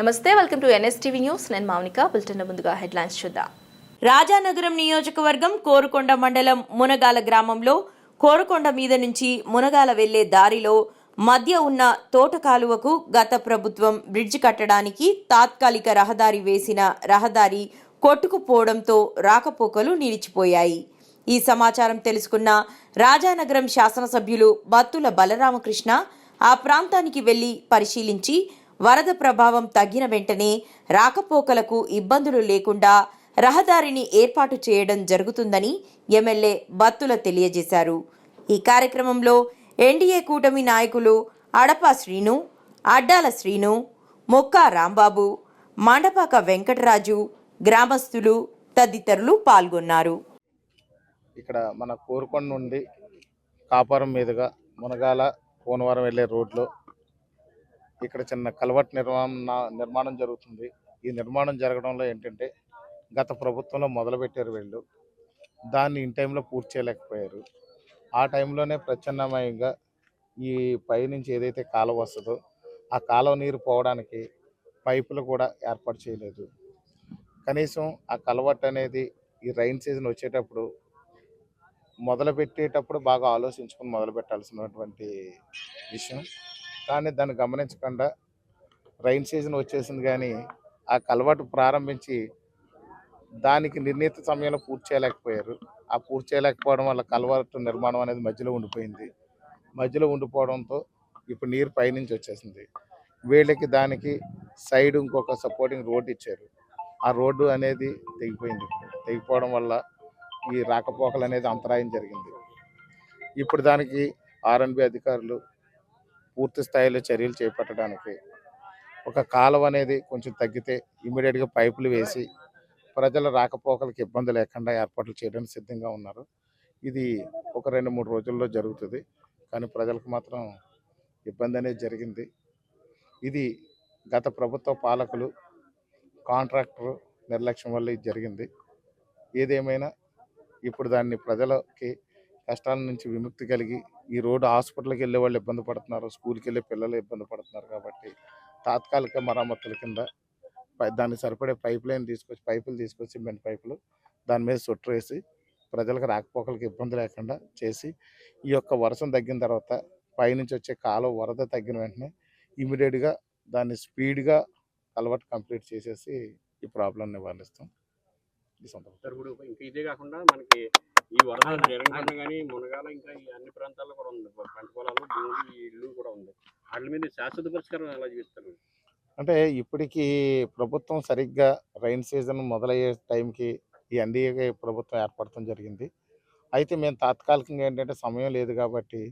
నమస్తే welcome to NSTV news. నేను Mounika bulletin ముందుగా హెడ్లైన్స్ చూద్దాం. రాజానగరం నియోజకవర్గం కోరుకొండ మండలం మునగాల గ్రామంలో కోరుకొండ మీద నుంచి మునగాల వెళ్ళే దారిలో మధ్య ఉన్న తోట కాలువకు గత ప్రభుత్వం బ్రిడ్జ్ కట్టడానికి తాత్కాలిక రహదారి వేసిన రహదారి కొట్టుకుపోవడంతో రాకపోకలు నిలిచిపోయాయి. ఈ సమాచారం తెలుసుకున్న రాజానగరం శాసనసభ్యులు బత్తుల బలరామకృష్ణ ఆ ప్రాంతానికి వెళ్ళి పరిశీలించి వరద ప్రభావం తగ్గిన వెంటనే రాకపోకలకు ఇబ్బందులు లేకుండా రహదారిని ఏర్పాటు చేయడం జరుగుతుందని ఎమ్మెల్యే బత్తుల తెలియజేశారు. ఈ కార్యక్రమంలో ఎన్డీఏ కూటమి నాయకులు అడపా శ్రీను అడ్డాల శ్రీను మొక్కా రాంబాబు మాండపాక వెంకటరాజు గ్రామస్తులు తదితరులు పాల్గొన్నారు. ఇక్కడ మన కోరుకొండ నుండి కాపురం మీదుగా మునగాల పోనవరం వెళ్ళే రోడ్లో ఇక్కడ చిన్న కలవట్ నిర్మాణ నిర్మాణం జరుగుతుంది. ఈ నిర్మాణం జరగడంలో ఏంటంటే గత ప్రభుత్వంలో మొదలుపెట్టారు వీళ్ళు. దాన్ని ఇన్ టైంలో పూర్తి చేయలేకపోయారు. ఆ టైంలోనే ప్రత్యామ్నాయంగా ఈ పైనుంచి ఏదైతే కాలువ వస్తుందో ఆ కాలువ నీరు పోవడానికి పైపులు కూడా ఏర్పాటు చేయలేదు. కనీసం ఆ కలవట్ అనేది ఈ రైన్ సీజన్ వచ్చేటప్పుడు మొదలుపెట్టేటప్పుడు బాగా ఆలోచించుకొని మొదలు పెట్టాల్సినటువంటి విషయం. కానీ దాన్ని గమనించకుండా రైన్ సీజన్ వచ్చేసింది కానీ ఆ కలవాటు ప్రారంభించి దానికి నిర్ణీత సమయంలో పూర్తి చేయలేకపోయారు. ఆ పూర్తి చేయలేకపోవడం వల్ల కలవాటు నిర్మాణం అనేది మధ్యలో ఉండిపోయింది. మధ్యలో ఉండిపోవడంతో ఇప్పుడు నీరు పైనుంచి వచ్చేసింది. వీళ్ళకి దానికి సైడ్ ఇంకొక సపోర్టింగ్ రోడ్ ఇచ్చారు. ఆ రోడ్డు అనేది తెగిపోయింది. తెగిపోవడం వల్ల ఈ రాకపోకలు అనేది అంతరాయం జరిగింది. ఇప్పుడు దానికి ఆర్ఎన్బి అధికారులు పూర్తి స్థాయిలో చర్యలు చేపట్టడానికి ఒక కాలువ అనేది కొంచెం తగ్గితే ఇమీడియట్గా పైపులు వేసి ప్రజల రాకపోకలకు ఇబ్బంది లేకుండా ఏర్పాట్లు చేయడానికి సిద్ధంగా ఉన్నారు. ఇది ఒక రెండు మూడు రోజుల్లో జరుగుతుంది. కానీ ప్రజలకు మాత్రం ఇబ్బంది అనేది జరిగింది. ఇది గత ప్రభుత్వ పాలకులు కాంట్రాక్టర్ నిర్లక్ష్యం వల్ల ఇది జరిగింది. ఏదేమైనా ఇప్పుడు దాన్ని ప్రజలకి కష్టాల నుంచి విముక్తి కలిగి ఈ రోడ్డు హాస్పిటల్కి వెళ్ళే వాళ్ళు ఇబ్బంది పడుతున్నారు. స్కూల్కి వెళ్ళే పిల్లలు ఇబ్బంది పడుతున్నారు కాబట్టి తాత్కాలిక మరమ్మతుల కింద పై- దాన్ని సరిపడే పైప్ లైన్ తీసుకొచ్చి పైపులు తీసుకొచ్చి సిమెంట్ పైపులు దాని మీద సొట్టు వేసి ప్రజలకు రాకపోకలకు ఇబ్బంది లేకుండా చేసి ఈ యొక్క వర్షం తగ్గిన తర్వాత పైనుంచి వచ్చే కాలువ వరద తగ్గిన వెంటనే ఇమీడియట్గా దాన్ని స్పీడ్గా అలవాటు కంప్లీట్ చేసేసి ఈ ప్రాబ్లం నివారిస్తాం. ఈ సందర్భంగా ఇంకా ఇదే కాకుండా మనకి ఈ వరద జరగకుండా కానీ మునగాల ఇంకా ఈ అన్ని ప్రాంతాల్లో కూడా ఉంది. పంట పొలాలు భూములు ఈ ఇల్లు కూడా ఉంది. వాటి మీద శాశ్వత పరిష్కారం ఎలా చూపిస్తారు అంటే ఇప్పటికీ ప్రభుత్వం సరిగ్గా రైన్ సీజన్ మొదలయ్యే టైంకి ఈ ఎన్డీఏ ప్రభుత్వం ఏర్పడటం జరిగింది. అయితే మేము తాత్కాలికంగా ఏంటంటే సమయం లేదు కాబట్టి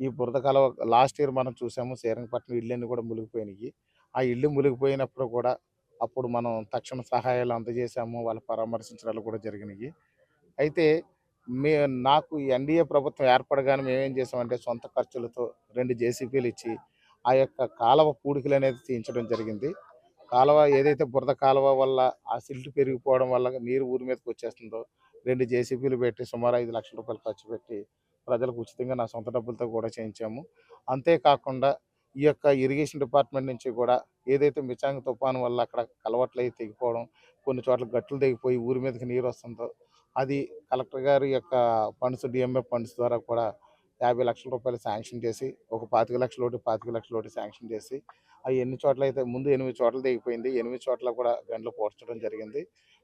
ఈ బురద కాలువ లాస్ట్ ఇయర్ మనం చూసాము శ్రీరంగపట్నం ఇళ్ళన్నీ కూడా మునిగిపోయినాయి. ఆ ఇల్లు మునిగిపోయినప్పుడు కూడా అప్పుడు మనం తక్షణ సహాయాలు అందజేసాము వాళ్ళు పరామర్శించడాలు కూడా జరిగినాయి. అయితే మే నాకు ఎన్డీఏ ప్రభుత్వం ఏర్పడగానే మేమేం చేసామంటే సొంత ఖర్చులతో రెండు జేసీపీలు ఇచ్చి ఆ యొక్క కాలువ పూడికలు అనేది తీయించడం జరిగింది. కాలువ ఏదైతే బురద కాలువ వల్ల ఆ సిల్ట్ పెరిగిపోవడం వల్ల నీరు ఊరి మీదకి వచ్చేస్తుందో రెండు జేసీబీలు పెట్టి సుమారు ఐదు లక్షల రూపాయలు ఖర్చు పెట్టి ప్రజలకు ఉచితంగా నా సొంత డబ్బులతో కూడా చేయించాము. అంతేకాకుండా ఈ యొక్క ఇరిగేషన్ డిపార్ట్మెంట్ నుంచి కూడా ఏదైతే మిచాంగ్ తుఫాను వల్ల అక్కడ కలవట్లు అయితే తెగిపోవడం కొన్ని చోట్ల గట్లు తెగిపోయి ఊరి మీదకి నీరు వస్తుందో అది కలెక్టర్ గారి యొక్క ఫండ్స్ డిఎంఎఫ్ ఫండ్స్ ద్వారా కూడా యాభై లక్షల రూపాయలు శాంక్షన్ చేసి ఒక పాతిక లక్షల ఒకటి పాతిక లక్షల ఒకటి శాంక్షన్ చేసి అవి ఎన్ని చోట్ల అయితే ముందు ఎనిమిది చోట్ల దిగిపోయింది. ఎనిమిది చోట్ల కూడా గంటలు పోడ్చడం జరిగింది.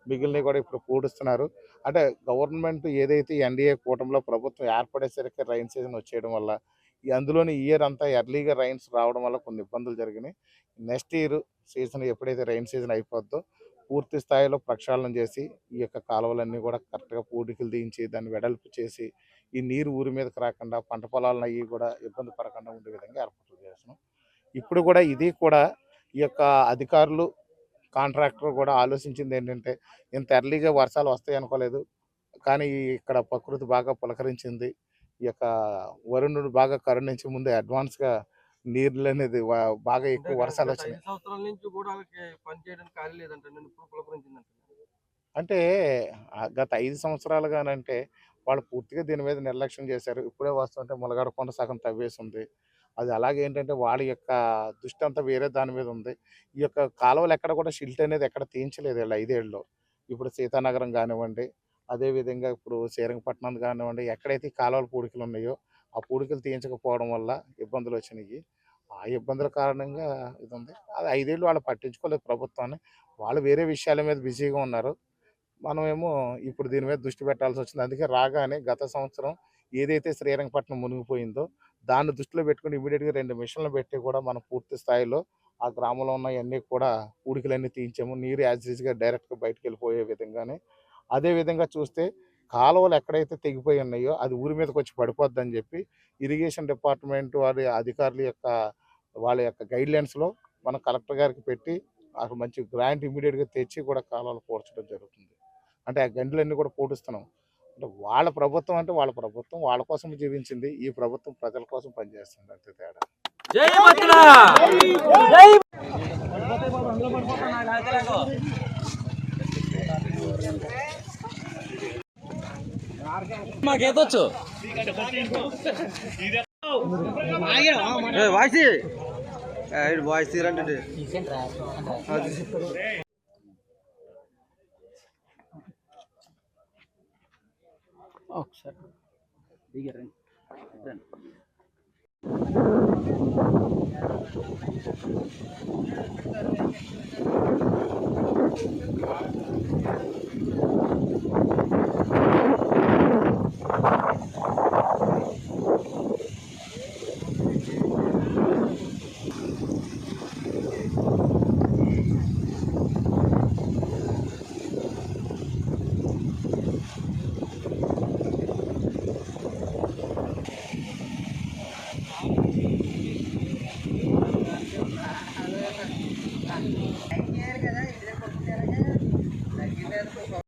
మిగిలినవి కూడా ఇప్పుడు పూడుస్తున్నారు అంటే గవర్నమెంట్ ఏదైతే ఎన్డీఏ కూటమిలో ప్రభుత్వం ఏర్పడేసరికి రైన్ సీజన్ వచ్చేయడం వల్ల అందులోని ఇయర్ అంతా ఎర్లీగా రైన్స్ రావడం వల్ల కొన్ని ఇబ్బందులు జరిగినాయి. నెక్స్ట్ ఇయర్ సీజన్ ఎప్పుడైతే రైన్ సీజన్ అయిపోద్దో పూర్తి స్థాయిలో ప్రక్షాళన చేసి ఈ యొక్క కాలువలన్నీ కూడా కరెక్ట్గా పూడికలు దించి దాన్ని వెడల్పు చేసి ఈ నీరు ఊరి మీదకి రాకుండా పంట పొలాలను అవి కూడా ఇబ్బంది పడకుండా ఉండే విధంగా ఏర్పాట్లు చేస్తున్నాం. ఇప్పుడు కూడా ఇది కూడా ఈ యొక్క అధికారులు కాంట్రాక్టర్ కూడా ఆలోచించింది ఏంటంటే ఇంత ఎర్లీగా వర్షాలు వస్తాయి అనుకోలేదు. కానీ ఇక్కడ ప్రకృతి బాగా పులకరించింది. ఈ యొక్క వరుణుడు బాగా కరుణించి ముందే అడ్వాన్స్గా నీళ్ళు అనేది బాగా ఎక్కువ వర్షాలు వచ్చినాయి. ఐదు సంవత్సరాల నుంచి కూడా వాళ్ళకి పని చేయడానికి ఖాళీ లేదంట. నేను ఇప్పుడు పులకరించిందంట. అంటే గత ఐదు సంవత్సరాలుగానంటే వాళ్ళు పూర్తిగా దీని మీద నిర్లక్ష్యం చేశారు. ఇప్పుడే వస్తుంటే ములగాడ కొండ సగం తవ్వేసి ఉంది అది అలాగే ఏంటంటే వాళ్ళ యొక్క దృష్టి అంతా వేరే దాని మీద ఉంది. ఈ యొక్క కాలువలు ఎక్కడ కూడా షిల్ట్ అనేది ఎక్కడ తీయించలేదు వీళ్ళు ఐదేళ్ళలో ఇప్పుడు సీతానగరం కానివ్వండి అదేవిధంగా ఇప్పుడు శ్రీరంగపట్నం కానివ్వండి ఎక్కడైతే కాలువల పూడికలు ఉన్నాయో ఆ పూడికలు తీయించకపోవడం వల్ల ఇబ్బందులు వచ్చినాయి ఆ ఇబ్బందుల కారణంగా ఇది ఉంది అది ఐదేళ్ళు వాళ్ళు పట్టించుకోలేదు ప్రభుత్వాన్ని. వాళ్ళు వేరే విషయాల మీద బిజీగా ఉన్నారు. మనమేమో ఇప్పుడు దీని మీద దృష్టి పెట్టాల్సి వచ్చింది. అందుకే రాగానే గత సంవత్సరం ఏదైతే శ్రీరంగపట్నం మునిగిపోయిందో దాన్ని దృష్టిలో పెట్టుకుని ఇమీడియట్గా రెండు మిషన్లు పెట్టి కూడా మనం పూర్తి స్థాయిలో ఆ గ్రామంలో ఉన్నవన్నీ కూడా పూడికలన్నీ తీయించాము. నీరు యాజ్గా డైరెక్ట్గా బయటకు వెళ్ళిపోయే విధంగానే. అదే విధంగా చూస్తే కాలువలు ఎక్కడైతే తెగిపోయి ఉన్నాయో అది ఊరి మీదకి వచ్చి పడిపోద్దని చెప్పి ఇరిగేషన్ డిపార్ట్మెంట్ వారి అధికారుల యొక్క వాళ్ళ యొక్క గైడ్ లైన్స్లో మన కలెక్టర్ గారికి పెట్టి అక్కడ మంచి గ్రాంట్ ఇమీడియట్గా తెచ్చి కూడా కాలువలు పూడ్చడం జరుగుతుంది. అంటే ఆ గంటలన్నీ కూడా పూడుస్తున్నాం అంటే వాళ్ళ ప్రభుత్వం అంటే వాళ్ళ ప్రభుత్వం వాళ్ళ కోసం జీవించింది ఈ ప్రభుత్వం ప్రజల కోసం పనిచేస్తుంది అంతే తేడా. మాకేతొచ్చు? వాయిసి వాయిసి రండి ఒకసారి.